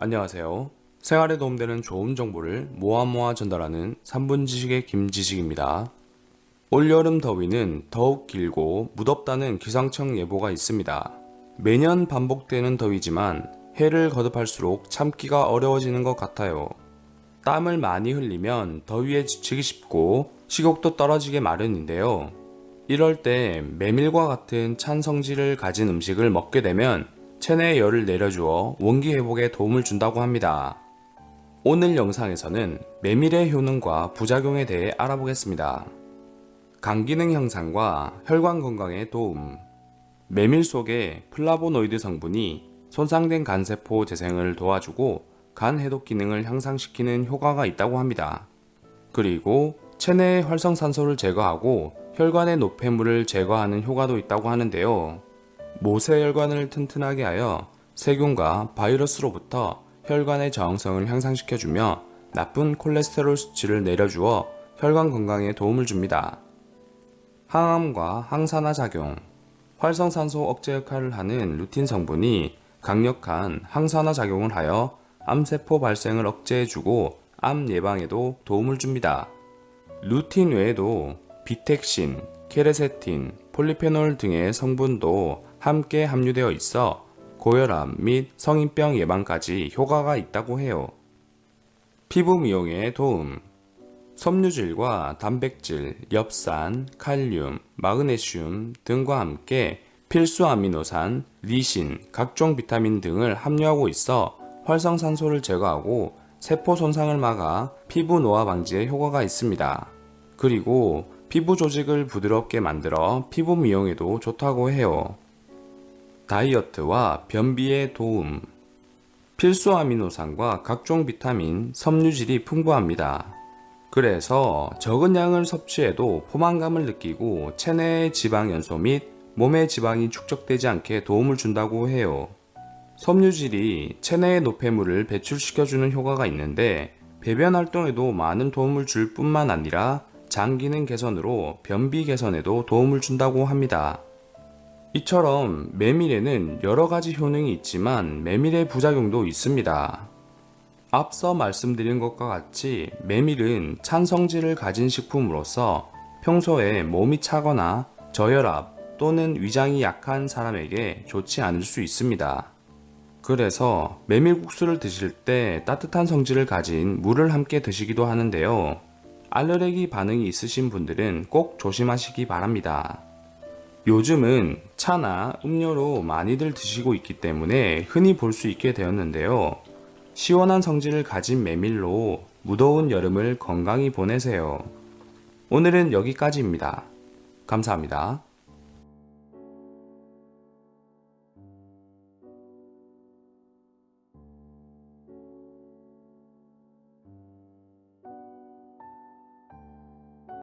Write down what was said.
안녕하세요. 생활에 도움되는 좋은 정보를 모아 모아 전달하는 3분 지식의 김지식입니다. 올여름 더위는 더욱 길고 무덥다는 기상청 예보가 있습니다. 매년 반복되는 더위지만 해를 거듭할수록 참기가 어려워지는 것 같아요. 땀을 많이 흘리면 더위에 지치기 쉽고 식욕도 떨어지게 마련인데요. 이럴 때 메밀과 같은 찬 성질을 가진 음식을 먹게 되면 체내의 열을 내려주어 원기 회복에 도움을 준다고 합니다. 오늘 영상에서는 메밀의 효능과 부작용에 대해 알아보겠습니다. 간 기능 향상과 혈관 건강에 도움. 메밀 속의 플라보노이드 성분이 손상된 간세포 재생을 도와주고 간 해독 기능을 향상시키는 효과가 있다고 합니다. 그리고 체내의 활성산소를 제거하고 혈관의 노폐물을 제거하는 효과도 있다고 하는데요. 모세혈관을 튼튼하게 하여 세균과 바이러스로부터 혈관의 저항성을 향상시켜주며 나쁜 콜레스테롤 수치를 내려주어 혈관 건강에 도움을 줍니다. 항암과 항산화 작용 활성산소 억제 역할을 하는 루틴 성분이 강력한 항산화 작용을 하여 암세포 발생을 억제해주고 암 예방에도 도움을 줍니다. 루틴 외에도 비텍신, 케레세틴, 폴리페놀 등의 성분도 함께 함유되어 있어 고혈압 및 성인병 예방까지 효과가 있다고 해요. 피부 미용에 도움. 섬유질과 단백질, 엽산, 칼륨, 마그네슘 등과 함께 필수 아미노산, 리신, 각종 비타민 등을 함유하고 있어 활성산소를 제거하고 세포 손상을 막아 피부 노화 방지에 효과가 있습니다. 그리고 피부 조직을 부드럽게 만들어 피부 미용에도 좋다고 해요. 다이어트와 변비에 도움. 필수 아미노산과 각종 비타민, 섬유질이 풍부합니다. 그래서 적은 양을 섭취해도 포만감을 느끼고 체내의 지방 연소 및 몸의 지방이 축적되지 않게 도움을 준다고 해요. 섬유질이 체내의 노폐물을 배출시켜주는 효과가 있는데 배변 활동에도 많은 도움을 줄 뿐만 아니라 장 기능 개선으로 변비 개선에도 도움을 준다고 합니다. 이처럼 메밀에는 여러 가지 효능이 있지만 메밀의 부작용도 있습니다. 앞서 말씀드린 것과 같이 메밀은 찬 성질을 가진 식품으로서 평소에 몸이 차거나 저혈압 또는 위장이 약한 사람에게 좋지 않을 수 있습니다. 그래서 메밀국수를 드실 때 따뜻한 성질을 가진 물을 함께 드시기도 하는데요. 알레르기 반응이 있으신 분들은 꼭 조심하시기 바랍니다. 요즘은 차나 음료로 많이들 드시고 있기 때문에 흔히 볼 수 있게 되었는데요. 시원한 성질을 가진 메밀로 무더운 여름을 건강히 보내세요. 오늘은 여기까지입니다. 감사합니다.